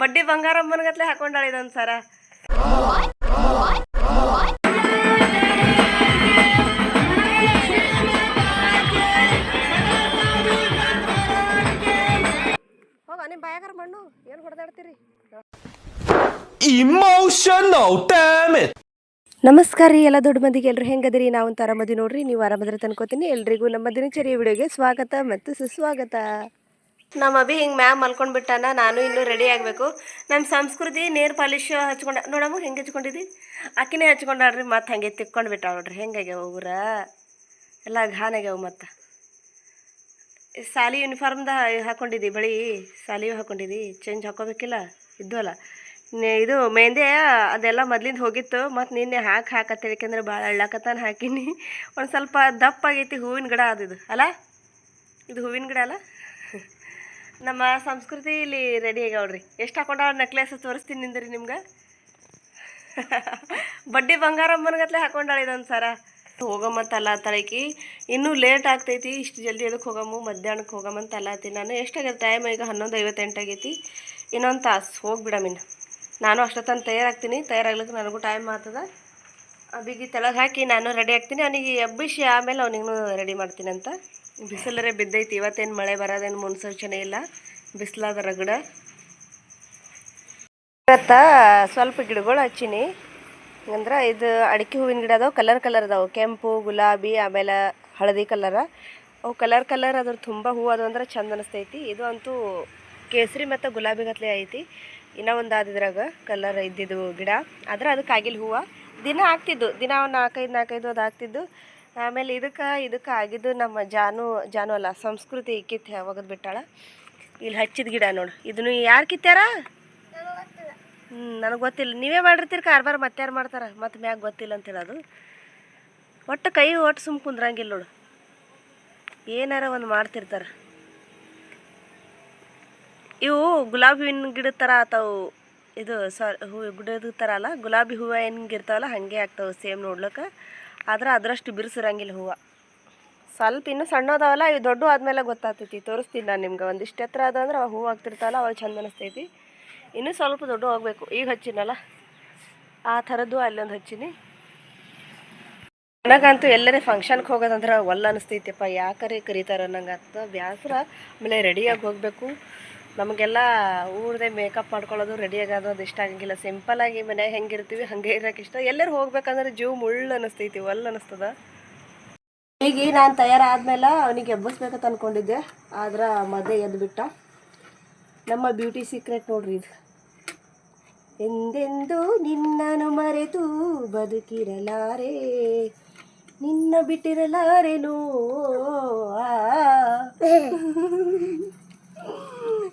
ಬಡ್ಡಿ ಬಂಗಾರಮ್ಮನಗತ್ಲೆ ಹಾಕೊಂಡಾಳ ಇದೊಂದು ಸರ. ಹೋಗ ನಿಮ್ಮ ಬಾಯಾಗಾರ ಮಣ್ಣು ಏನು ಹೊಡೆದಾಡ್ತೀರಿ? ಇಮೋಷನಲ್ damn ನಮಸ್ಕಾರ ರೀ ಎಲ್ಲ ದೊಡ್ಡ ಮಂದಿಗೆ ಎಲ್ಲರೂ ಹೆಂಗದಿರಿ? ನಾವು ಅಂತ ಆರಾಮದಿ ನೋಡ್ರಿ ನೀವು ಆರಾಮದ್ರೆ ತನ್ಕೋತೀನಿ ಎಲ್ರಿಗೂ ನಮ್ಮ ದಿನಚರಿ ವಿಡಿಯೋಗೆ ಸ್ವಾಗತ ಮತ್ತು ಸುಸ್ವಾಗತ. ನಮ್ಮ ಅಭಿ ಹಿಂಗೆ ಮ್ಯಾಮ್ ಮಲ್ಕೊಂಡು ಬಿಟ್ಟಾನ, ನಾನು ಇನ್ನೂ ರೆಡಿ ಆಗಬೇಕು. ನಮ್ಮ ಸಂಸ್ಕೃತಿ, ನೀರು ಪಾಲಿಶ್ ಹಚ್ಕೊಂಡ, ನೋಡಮ್ಮ ಹೆಂಗೆ ಹಚ್ಕೊಂಡಿದ್ದಿ ಅಕ್ಕಿನೇ ಹಚ್ಕೊಂಡಾಳ್ರಿ ಮತ್ತೆ ಹಂಗೆ ತಿಕ್ಕೊಂಡು ಬಿಟ್ಟಾಳ ನೋಡ್ರಿ ಹೆಂಗಾಗ್ಯಾವ ಊರ? ಎಲ್ಲ ಘಾನಾಗ್ಯಾವ ಮತ್ತು. ಸಾಲಿ ಯೂನಿಫಾರ್ಮ್ದ ಹಾಕೊಂಡಿದ್ದಿ ಬಳಿ ಸಾಲಿ ಹಾಕೊಂಡಿದ್ದಿ ಚೇಂಜ್ ಹಾಕೋಬೇಕಿಲ್ಲ ನೆ- ಇದು ಮೆಹಂದಿ ಅದೆಲ್ಲ ಮೊದ್ಲಿಂದ ಹೋಗಿತ್ತು, ಮತ್ತು ನಿನ್ನೆ ಹಾಕಿ ಹಾಕತ್ತೆ ಯಾಕೆಂದ್ರೆ ಭಾಳ ಅಳ್ಳಾಕತ್ತಾನ ಹಾಕಿನಿ. ಒಂದು ಸ್ವಲ್ಪ ದಪ್ಪ ಆಗೈತಿ ಹೂವಿನ ಗಿಡ ಅದು ಇದು, ಅಲ್ಲ? ಇದು ಹೂವಿನ ಗಿಡ ಅಲ್ಲ? ನಮ್ಮ ಸಂಸ್ಕೃತಿ ಇಲ್ಲಿ ರೆಡಿ ಆಗ್ಯಾವ್ರಿ. ಎಷ್ಟು ಹಾಕೊಂಡ ನೆಕ್ಲೆಸ್ ತೋರಿಸ್ತೀನಿ ನಿಂದ್ರಿ ನಿಮ್ಗೆ? ಬಡ್ಡಿ ಬಂಗಾರಮ್ಮನಗತ್ಲೆ ಹಾಕೊಂಡಾಳ ಇದೊಂದು ಸರ. ಹೋಗಮ್ಮಂತ ತಳಕಿ. ಇನ್ನೂ ಲೇಟ್ ಆಗ್ತೈತಿ. ಇಷ್ಟು ಜಲ್ದಿ ಅದಕ್ಕೆ ಹೋಗಮ್ಮ? ಮಧ್ಯಾಹ್ನಕ್ಕೆ ಹೋಗಮ್ಮಂತ ಅಲ್ಲತ್ತೀನಿ ನಾನು ಎಷ್ಟಾಗೈತೆ ಟೈಮ್ ಈಗ ಹನ್ನೊಂದು ಐವತ್ತೆಂಟು ಆಗೈತಿ. ಇನ್ನೊಂದು ತಾಸು. ಹೋಗಿಬಿಡಮಿನ ನಾನು ಅಷ್ಟೊತ್ತನ ತಯಾರಾಗ್ತೀನಿ. ತಯಾರಾಗ್ಲಿಕ್ಕೆ ನನಗೂ ಟೈಮ್ ಆಗ್ತದ ಅಬಿಗೆ ತೆಳಗೆ ಹಾಕಿ ನಾನು ರೆಡಿ ಆಗ್ತೀನಿ. ಅವನಿಗೆ ಎಬ್ಬಿಸಿ ಆಮೇಲೆ ಅವನಿಗೂ ರೆಡಿ ಮಾಡ್ತೀನಿ ಅಂತ. ಬಿಸಿಲರೇ ಬಿದ್ದೈತಿ. ಇವತ್ತೇನು ಮಳೆ ಬರೋದೇನು ಮುನ್ಸೂಚನೆ ಇಲ್ಲ. ಬಿಸಿಲಾದ ರಗಡ. ಇವತ್ತ ಸ್ವಲ್ಪ ಗಿಡಗಳು ಹಚ್ಚೀನಿ. ಅಂದ್ರೆ ಇದು ಅಡಿಕೆ ಹೂವಿನ ಗಿಡ ಅದಾವೆ, ಕಲರ್ ಕಲರ್ ಅದಾವೆ. ಕೆಂಪು, ಗುಲಾಬಿ, ಆಮೇಲೆ ಹಳದಿ ಕಲರ. ಅವು ಕಲರ್ ಕಲರ್ ಅದ್ರ ತುಂಬ ಹೂವು ಅದು ಅಂದ್ರೆ ಚಂದ ಅನಿಸ್ತೈತಿ. ಇದು ಅಂತೂ ಕೇಸರಿ ಮತ್ತು ಗುಲಾಬಿ ಗತ್ಲೆ ಐತಿ. ಇನ್ನೂ ಒಂದು ಆದಿದ್ರಾಗ ಕಲರ್ ಇದ್ದಿದ್ದು ಗಿಡ. ಆದ್ರೆ ಅದಕ್ಕೆ ಆಗಿಲ್ಲ ಹೂವು. ದಿನ ಆಗ್ತಿದ್ದು. ದಿನ ನಾಲ್ಕೈದು ನಾಲ್ಕೈದು ಅದು ಆಗ್ತಿದ್ದು. ಆಮೇಲೆ ಇದಕ್ಕೆ ಇದಕ್ಕೆ ಆಗಿದ್ದು ನಮ್ಮ ಜಾನು ಜಾನು ಅಲ್ಲ, ಸಂಸ್ಕೃತಿ ಇಕ್ಕಿತ್ತು ಯಾವಾಗದ್ ಬಿಟ್ಟಾಳ? ಇಲ್ಲಿ ಹಚ್ಚಿದ ಗಿಡ ನೋಡು. ಇದನ್ನು ಯಾರು ಕಿತ್ತಾರ ಹ್ಞೂ ನನಗೆ ಗೊತ್ತಿಲ್ಲ. ನೀವೇ ಮಾಡಿರ್ತೀರಿ ಕಾರ್ಬಾರ್, ಮತ್ತೆ ಯಾರು ಮಾಡ್ತಾರೆ? ಮತ್ತೆ ಮ್ಯಾಗ ಗೊತ್ತಿಲ್ಲ ಅಂತ ಹೇಳೋದು ಒಟ್ಟು ಕೈ ಒಟ್ಟು ಸುಮ್ಮ ಕುಂದ್ರಂಗಿಲ್ಲ ನೋಡು. ಏನಾರ ಒಂದು ಮಾಡ್ತಿರ್ತಾರೆ. ಇವು ಗುಲಾಬಿ ಹೂವಿನ ಗಿಡದ ಥರ ಆತಾವು. ಇದು ಸಾರಿ ಹೂವು ಗಿಡದ ಥರ ಅಲ್ಲ, ಗುಲಾಬಿ ಹೂವು ಹೆಂಗಿರ್ತಾವಲ್ಲ ಹಾಗೆ ಆಗ್ತಾವೆ ಸೇಮ್ ನೋಡ್ಲಿಕ್ಕೆ. ಆದ್ರೆ ಅದರಷ್ಟು ಬಿರುಸಿರಂಗಿಲ್ಲ ಹೂವು. ಸ್ವಲ್ಪ ಇನ್ನೂ ಸಣ್ಣೋದಾವಲ್ಲ, ಇವು ದೊಡ್ಡ ಆದಮೇಲೆ ಗೊತ್ತಾಗ್ತೈತಿ. ತೋರಿಸ್ತೀನಿ ನಾನು ನಿಮ್ಗೆ. ಒಂದಿಷ್ಟು ಎತ್ತರ ಅದ ಅಂದ್ರೆ ಅವಾಗ ಹೂವು ಆಗ್ತಿರ್ತಾವಲ್ಲ ಅವಾಗ ಚಂದ ಅನಿಸ್ತೈತಿ. ಇನ್ನೂ ಸ್ವಲ್ಪ ದೊಡ್ಡ ಹೋಗ್ಬೇಕು. ಈಗ ಹಚ್ಚಿನಲ್ಲ? ಆ ಥರದ್ದು ಅಲ್ಲೊಂದು ಹಚ್ಚೀನಿ. ನನಗಂತೂ ಎಲ್ಲರೇ ಫಂಕ್ಷನ್ಗೆ ಹೋಗೋದಂದ್ರೆ ಒಲ್ಲ ಅನಿಸ್ತೈತಿಪ್ಪ ಯಾಕರೆ ಕರೀತಾರೆ ನಂಗೆ ಅಂತ ಬ್ಯಾಸರ. ಆಮೇಲೆ ರೆಡಿಯಾಗಿ ಹೋಗಬೇಕು. ನಮಗೆಲ್ಲ ಊರದೇ ಮೇಕಪ್ ಮಾಡ್ಕೊಳ್ಳೋದು ರೆಡಿ ಆಗೋದು ಇಷ್ಟ ಆಗಂಗಿಲ್ಲ. ಸಿಂಪಲಾಗಿ ಮನ್ಯಾಗ ಹೆಂಗಿರ್ತೀವಿ, ಹಾಗೆ ಇರೋಕೆ ಇಷ್ಟ. ಎಲ್ಲರೂ ಹೋಗ್ಬೇಕಂದ್ರೆ ಜೀವ ಮುಳ್ಳು ಅನಿಸ್ತೈತಿ, ಒಲ್ಲ ಅನಿಸ್ತದ. ಈಗ ನಾನು ತಯಾರಾದ್ಮೇಲೆ ಅವನಿಗೆ ಎಬ್ಬಿಸ್ಬೇಕಂತ ಅನ್ಕೊಂಡಿದ್ದೆ. ಆದ್ರೆ ಮದುವೆ ಎದ್ದು ಬಿಟ್ಟ ನಮ್ಮ ಬ್ಯೂಟಿ ಸೀಕ್ರೆಟ್ ನೋಡ್ರಿ ಇದು. ಎಂದೆಂದು ನಿನ್ನನು ಮರೆತು ಬದುಕಿರಲಾರೆ, ನಿನ್ನ ಬಿಟ್ಟಿರಲಾರೆನೋ.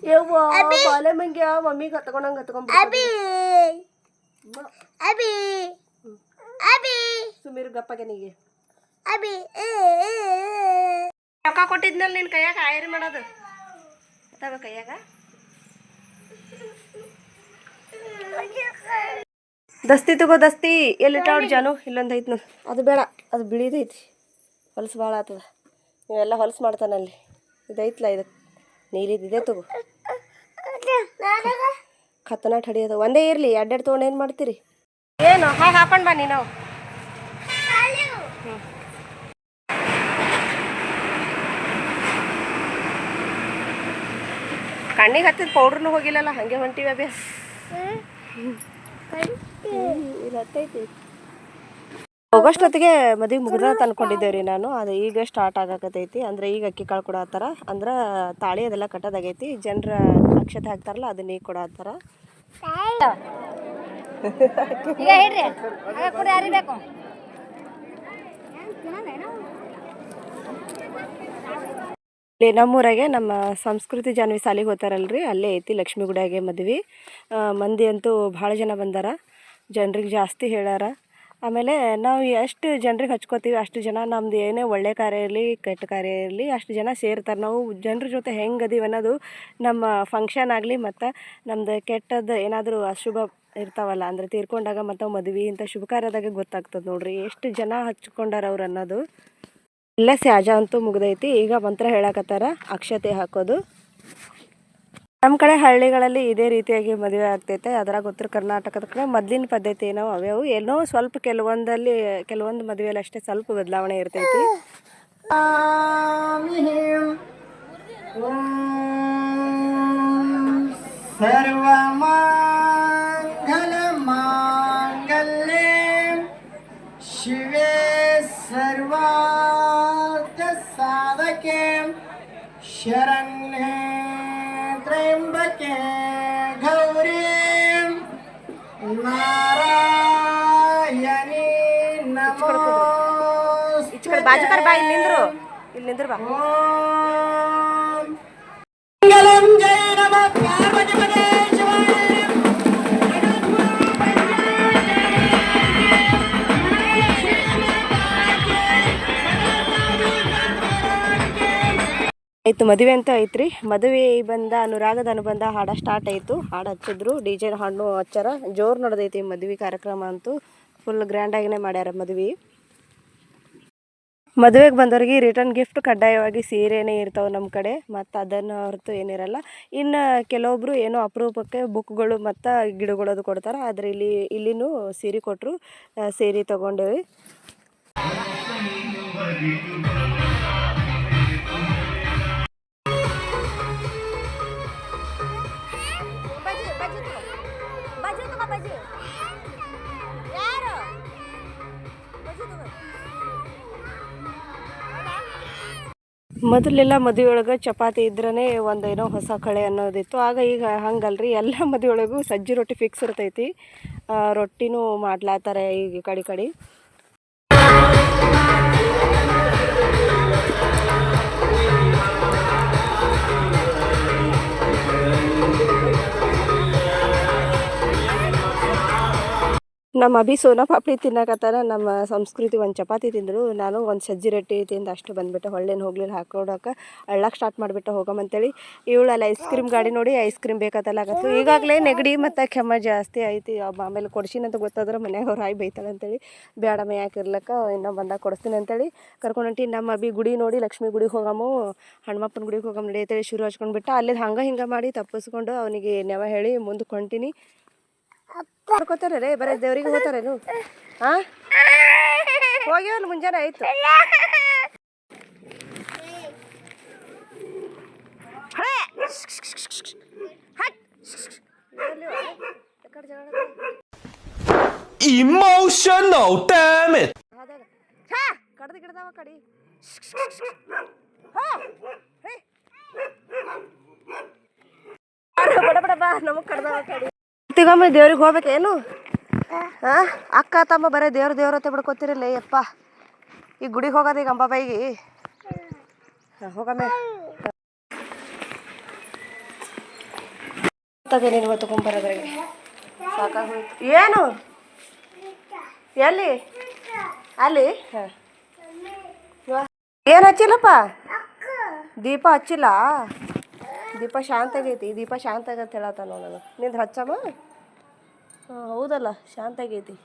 ಯವ್ವ ಬಾಲೆ ಮಂಗ್ಯ ಮಮ್ಮಿಗೆ ಹತ್ಕೊಂಡಂಗೆ ಗಪ್ಪಗೆ ಸುಮೀರು ಅಬಿ ರೊಕ್ಕ ಕೊಟ್ಟಿದ್ನಲ್ಲ ನಿನ್ನ ಕೈಯಾಗ ಆಯ್ರಿ ಮಾಡೋದು. ತಗೋ ಕೈಯಾಗ? ದಸ್ತಿ ತಗೋ ದಸ್ತಿ ಎಲ್ಲಿಟ್ಟಾವ್ರಿ ಜಾನು? ಇಲ್ಲೊಂದು ಐತಿ ನೋಡಿ. ಅದು ಬೇಡ ಅದು ಬಿಳಿದೈತಿ. ಹೊಲಸು ಭಾಳ ಆತದ. ನೀವೆಲ್ಲ ಹೊಲಸು ಮಾಡ್ತಾನಲ್ಲಿ ಇದೈತ್ಲ ಇದು ನೀರಿದ್ದು ಇದೆ ತಗೋ. ಕತ್ತನಾಟ್ ಹಡಿಯೋದು ಒಂದೇ ಇರಲಿ ಎರಡೆರಡು ತೊಗೊಂಡು ಏನು ಮಾಡ್ತೀರಿ? ಏನು? ಹಾಯ್ ಹಾಕೊಂಡು ಬನ್ನಿ ನಾವು ಕಣ್ಣಿಗೆ ಹತ್ತಿದ ಪೌಡ್ರನು ಹೋಗಿಲ್ಲಲ್ಲ ಹಂಗೆ ಹೊಂಟಿವಿ ಇಲ್ಲ ಇಲ್ಲಿ ಹತ್ತೈತಿ ಹೋಗೋಷ್ಟೊತ್ತಿಗೆ ಮದುವೆ ಮುಗಿದ ರೀ ನಾನು. ಅದು ಈಗ ಸ್ಟಾರ್ಟ್ ಆಗಕತೈತಿ ಅಂದ್ರೆ ಈಗ ಅಕ್ಕಿ ಕಾಳು ಕೊಡತ್ತಾರ ಅಂದ್ರೆ ತಾಳಿ ಅದೆಲ್ಲ ಕಟ್ಟೋದಾಗೈತಿ. ಜನರ ಅಕ್ಷತೆ ಹಾಕ್ತಾರಲ್ಲ ಅದನ್ನ ಈಗ ಕೊಡತ್ತಾರ ಹೇಳ್ರಿ. ಇಲ್ಲಿ ನಮ್ಮೂರಾಗೆ ನಮ್ಮ ಸಂಸ್ಕೃತಿ ಜಾನ್ವಿ ಸಾಲಿಗೆ ಹೋಗ್ತಾರಲ್ರಿ. ಅಲ್ಲೇ ಐತಿ ಲಕ್ಷ್ಮೀ ಗುಡಿಯಾಗೆ ಮದ್ವೆ. ಮಂದಿ ಅಂತೂ ಭಾಳ ಜನ ಬಂದಾರ. ಜನರಿಗೆ ಜಾಸ್ತಿ ಹೇಳ್ಯಾರ. ಆಮೇಲೆ ನಾವು ಎಷ್ಟು ಜನರಿಗೆ ಹಚ್ಕೋತೀವಿ, ಅಷ್ಟು ಜನ ನಮ್ದು ಏನೇ ಒಳ್ಳೆ ಕಾರ್ಯ ಇರಲಿ ಕೆಟ್ಟ ಕಾರ್ಯ ಇರಲಿ ಅಷ್ಟು ಜನ ಸೇರ್ತಾರೆ. ನಾವು ಜನರ ಜೊತೆ ಹೆಂಗೆ ಅದೀವಿ ಅನ್ನೋದು ನಮ್ಮ ಫಂಕ್ಷನ್ ಆಗಲಿ ಮತ್ತು ನಮ್ದು ಕೆಟ್ಟದ್ದು ಏನಾದರೂ ಅಶುಭ ಇರ್ತಾವಲ್ಲ, ಅಂದರೆ ತೀರ್ಕೊಂಡಾಗ ಮತ್ತು ಮದುವೆ ಇಂಥ ಶುಭ ಕಾರ್ಯದಾಗ ಗೊತ್ತಾಗ್ತದೆ ನೋಡ್ರಿ. ಎಷ್ಟು ಜನ ಹಚ್ಕೊಂಡಾರ ಅವ್ರು ಅನ್ನೋದು? ಎಲ್ಲ ಸ್ಯಾಜ ಅಂತೂ ಮುಗ್ದೈತಿ. ಈಗ ಮಂತ್ರ ಹೇಳಕತ್ತಾರ, ಅಕ್ಷತೆ ಹಾಕೋದು. ನಮ್ಮ ಕಡೆ ಹಳ್ಳಿಗಳಲ್ಲಿ ಇದೇ ರೀತಿಯಾಗಿ ಮದುವೆ ಆಗ್ತೈತೆ. ಅದ್ರಾಗ ಉತ್ತರ ಕರ್ನಾಟಕದ ಕಡೆ ಮೊದಲಿನ ಪದ್ಧತಿ ಏನೋ ಅವ್ಯಾವು ಏನೋ ಸ್ವಲ್ಪ ಕೆಲವೊಂದಲ್ಲಿ, ಕೆಲವೊಂದು ಮದುವೆಯಲ್ಲಿ ಅಷ್ಟೇ ಸ್ವಲ್ಪ ಬದಲಾವಣೆ ಇರ್ತೈತಿ. ಶಿವೇ ಸರ್ವಾರ್ಥ ಸಾಧಕೆ ಶರಣ ನಾರಾಯಣಿ ಇಚ್ಕಡೆ ಬಾಜುಕರ್ ಬಾ ಇಲ್ಲಿ ನಿಂದ್ರು ಇಲ್ಲಿ ನಿಂದ್ರು ಬಾ ಮಂಗಲಂ ಜಯ ನಮ ಪಾರ್ವತಿ ಪದೇ ಆಯ್ತು, ಮದುವೆ ಅಂತ ಐತ್ರಿ. ಮದುವೆ ಬಂದ, ಅನುರಾಗದ ಅನುಬಂಧ ಹಾಡ ಸ್ಟಾರ್ಟ್ ಆಯಿತು. ಹಾಡು ಹಚ್ಚಿದ್ರು. ಡಿ ಜೆ ಹಣ್ಣು ಹಚ್ಚಾರ. ಜೋರು ನಡೆದೈತಿ ಮದುವೆ ಕಾರ್ಯಕ್ರಮ ಅಂತೂ. ಫುಲ್ ಗ್ರ್ಯಾಂಡಾಗಿನೇ ಮಾಡ್ಯಾರ ಮದುವೆ. ಮದುವೆಗೆ ಬಂದವ್ರಿಗೆ ರಿಟರ್ನ್ ಗಿಫ್ಟ್ ಕಡ್ಡಾಯವಾಗಿ ಸೀರೆನೇ ಇರ್ತಾವೆ ನಮ್ಮ ಕಡೆ. ಮತ್ತು ಅದನ್ನು ಹೊರತು ಏನಿರಲ್ಲ. ಇನ್ನು ಕೆಲವೊಬ್ಬರು ಏನೋ ಅಪರೂಪಕ್ಕೆ ಬುಕ್ಗಳು ಮತ್ತು ಗಿಡಗಳು ಅದು ಕೊಡ್ತಾರೆ. ಆದರೆ ಇಲ್ಲಿ, ಇಲ್ಲಿನೂ ಸೀರೆ ಕೊಟ್ಟರು ಸೀರೆ ತೊಗೊಂಡೇವಿ. ಬಜ್ಜಿ ತಗೋ ಯಾರು? ಮೊದಲೆಲ್ಲ ಮದುವೆಯೊಳಗೆ ಚಪಾತಿ ಇದ್ರೇ ಒಂದು ಏನೋ ಹೊಸ ಕಳೆ ಅನ್ನೋದಿತ್ತು. ಆಗ ಈಗ ಹಂಗಲ್ರಿ, ಎಲ್ಲ ಮದುವೆಯೊಳಗೂ ಸಜ್ಜಿ ರೊಟ್ಟಿ ಫಿಕ್ಸ್ ಇರ್ತೈತಿ. ರೊಟ್ಟಿನೂ ಮಾಡ್ಲಾತಾರೆ ಈಗ ಕಡೆ ಕಡೆ. ನಮ್ಮ ಅಭಿ ಸೋನಾ ಪಾಪಡಿ ತಿನ್ನಕತ್ತಾರ ನಮ್ಮ ಸಂಸ್ಕೃತಿ ಒಂದು ಚಪಾತಿ ತಿಂದರು, ನಾನು ಒಂದು ಸಜ್ಜಿ ರೊಟ್ಟಿ ತಿಂದು ಅಷ್ಟು ಬಂದುಬಿಟ್ಟು. ಹೊಳ್ಳೇನು ಹೋಗ್ಲಿಲ್ಲ, ಹಾಕೊಡೋಕೆ ಅಳ್ಳಕ್ಕೆ ಸ್ಟಾರ್ಟ್ ಮಾಡಿಬಿಟ್ಟು ಹೋಗಮಂತೇಳಿ ಇವಳಲ್ಲ ಐಸ್ ಕ್ರೀಮ್ ಗಾಡಿ ನೋಡಿ ಐಸ್ ಕ್ರೀಮ್ ಬೇಕತ್ತಲಾಗತ್ತು ಈಗಾಗಲೇ ನೆಗಡಿ ಮತ್ತು ಕೆಮ್ಮ ಜಾಸ್ತಿ ಐತಿ. ಆಮೇಲೆ ಆಮೇಲೆ ಕೊಡ್ಸಿನಂತ ಗೊತ್ತಾದ್ರೆ ಮನ್ಯಾಗ ಅವ್ರು ಆಯ್ ಬೈತಾಳೆ ಅಂತೇಳಿ. ಬೇಡಮ್ಮ ಯಾಕೆ ಇರ್ಲಕ್ಕ, ಇನ್ನೂ ಬಂದಾಗ ಕೊಡಿಸ್ತೀನಿ ಅಂತೇಳಿ. ಕರ್ಕೊಂಡು ಹೊಂಟಿ ನಮ್ಮ ಅಭಿ ಗುಡಿ ನೋಡಿ, ಲಕ್ಷ್ಮಿ ಗುಡಿಗೆ ಹೋಗಮು, ಹನುಮಪ್ಪನ ಗುಡಿಗೆ ಹೋಗಮ್ ನಡಿ ಅಂತೇಳಿ ಶುರು ಹಚ್ಕೊಂಡ್ಬಿಟ್ಟು ಅಲ್ಲಿ ಹಂಗೆ ಹಿಂಗೆ ಮಾಡಿ ತಪ್ಪಿಸ್ಕೊಂಡು ಅವನಿಗೆ ನೆವ ಹೇಳಿ ಮುಂದಕ್ಕೆ ಹೊಂಟೀನಿ ಮಾಡ್ಕೋತಾರೆ ರೇ ಬರೀ ದೇವ್ರಿಗೆ ಹೋಗ್ತಾರೇನು ಹಾ ಹೋಗ್ಯವಲ್ಲ ಮುಂಜಾನೆ ಆಯ್ತು damage. ಅದಾಗ. ಹಾ! ಕಡ್ದು ಗಿಡದವ ಕಡಿ ಹಾ! ಹೇ! ಬಾರೋ, ಬಡ ಬಡ ಬಾ ನಮಗ್ ಕಡ್ದವ ಕಡಿ ತಿಗೊಮ್ಮೆ ದೇವ್ರಿಗೆ ಹೋಗ್ಬೇಕೇನು ಹಾ ಅಕ್ಕ, ತಮ್ಮ ಬರೀ ದೇವ್ರ ದೇವ್ರ ಅಂತ ಬಿಡ್ಕೊತಿರಲ್ಲ ಯಪ್ಪ. ಈ ಗುಡಿಗೆ ಹೋಗೋದು ಈಗ ಅಂಬಾಬಾಯಿಗೆ ಹೋಗಮ್ಮೆ. ತಗೊಂಬರೋದ್ರಾಗೆ ಏನು? ಎಲ್ಲಿ? ಅಲ್ಲಿ? ಹಾಂ. ಏನು ಹಚ್ಚಿಲ್ಲಪ್ಪ? ದೀಪ ಹಚ್ಚಿಲ್ಲ? ದೀಪ ಶಾಂತ ಆಗೈತಿ ದೀಪ ಶಾಂತ ಆಗತ್ತೆ ಹೇಳತ್ತ ನೋಡೋಣ ನಿಂದು ಹಚ್ಚಮ್ಮ? ಹಾಂ, ಹೌದಲ್ಲ ಶಾಂತ ಆಗೈತಿ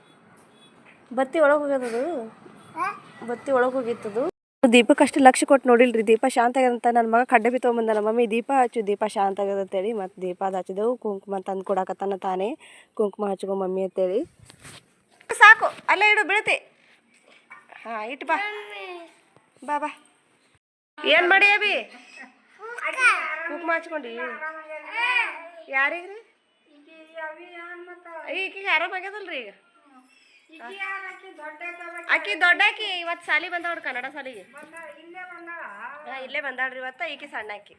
ಬತ್ತಿ ಒಳಗೆ ಹೋಗ್ಯದದು? ಬತ್ತಿ ಒಳಗೆ ಹೋಗಿತ್ತದು. ದೀಪಕ್ಕೆ ಅಷ್ಟು ಲಕ್ಷ ಕೊಟ್ಟು ನೋಡಿಲ್ರಿ, ದೀಪ ಶಾಂತ ಆಗ್ಯದಂತ ನನ್ನ ಮಗ ಕಡ್ಡೆ ಬಿ ತೊಗೊಂಬಂದ ಮಮ್ಮಿ, ದೀಪ ಹಚ್ಚು, ದೀಪ ಶಾಂತ ಆಗ್ಯದ ಅಂತೇಳಿ ಮತ್ತು ದೀಪ ಅದು ಹಚ್ಚಿದೆವು. ಕುಂಕುಮ ತಂದು ಕೊಡಾಕತ್ತಾನ ತಾನೇ. ಕುಂಕುಮ ಹಚ್ಕೊ ಮಮ್ಮಿ ಅಂತೇಳಿ. ಸಾಕು, ಅಲ್ಲೇ ಇಡು, ಬೀಳ್ತಿ. ಹಾಂ ಇಟ್ಟು ಬಾ. ಬಾ ಏನು ಮಾಡಿ ಅಭಿ? ಕುಂಕುಮ ಹಚ್ಕೊಂಡಿ. ಯಾರಿಗ್ರಿ ಈಕಿಗೆ ಆರಾಮಾಗ್ಯದಲ್ರಿ ಈಗ? ಆಕಿ? ದೊಡ್ಡಾಕಿ ಇವತ್ತು ಸಾಲಿ ಬಂದವ್ರು ಕನ್ನಡ ಸಾಲಿಗೆ. ಹಾಂ ಇಲ್ಲೇ ಬಂದಾಳ್ರಿ ಇವತ್ತು ಈಕಿ ಸಣ್ಣ ಆಕಿ.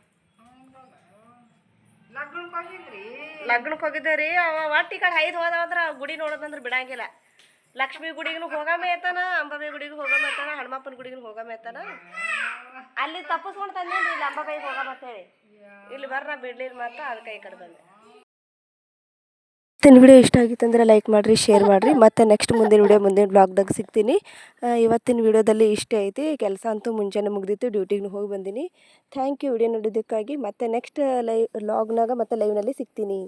ಲಗ್ನಕ್ಕೆ ಹೋಗಿದ್ದೇವ್ರಿ ಅವ ಒಟ್ಟು ಈ ಕಡೆ ಐದು ಹೋದವಂದ್ರೆ ಗುಡಿ ನೋಡೋದಂದ್ರೆ ಬಿಡಂಗಿಲ್ಲ. ಲಕ್ಷ್ಮಿ ಗುಡಿಗೂ ಹೋಗಮೆ ಐತನ ಅಂಬಾಬಾಯಿ ಗುಡಿಗೂ ಹೋಗಮೆ ಐತನ ಹನುಮಪ್ಪನ ಗುಡಿಗೂ ಹೋಗಮೆ ಐತನ ಅಲ್ಲಿ ತಪ್ಪಿಸ್ಕೊಂಡು ತಂದೇನ್ರಿ ಇಲ್ಲಿ ಅಂಬಾಬಾಯಿಗೆ ಹೋಗಮ ಅಂತೇಳಿ ಇಲ್ಲಿ ಬರ್ರ ಬಿಡ್ಲಿಲ್ಲ ಮತ್ತೆ ಅದಕ್ಕೆ ಈ ಕಡೆ ಬಂದೆ. ಇವತ್ತಿನ ವಿಡಿಯೋ ಇಷ್ಟ ಆಗಿತ್ತು ಅಂದರೆ ಲೈಕ್ ಮಾಡಿರಿ ಶೇರ್ ಮಾಡಿರಿ. ಮತ್ತು ನೆಕ್ಸ್ಟ್ ಮುಂದಿನ ವಿಡಿಯೋ ಮುಂದಿನ ಬ್ಲಾಗ್ದಾಗ ಸಿಗ್ತೀನಿ. ಇವತ್ತಿನ ವಿಡಿಯೋದಲ್ಲಿ ಇಷ್ಟೇ ಐತಿ. ಕೆಲಸ ಅಂತೂ ಮುಂಜಾನೆ ಮುಗ್ದಿತ್ತು ಡ್ಯೂಟಿಗೆ ಹೋಗಿ ಬಂದೀನಿ. ಥ್ಯಾಂಕ್ ಯು ವಿಡಿಯೋ ನೋಡಿದ್ದಕ್ಕಾಗಿ. ಮತ್ತು ನೆಕ್ಸ್ಟ್ ಲೈವ್ ಲಾಗ್ನಾಗ ಮತ್ತು ಲೈವ್ನಲ್ಲಿ ಸಿಗ್ತೀನಿ.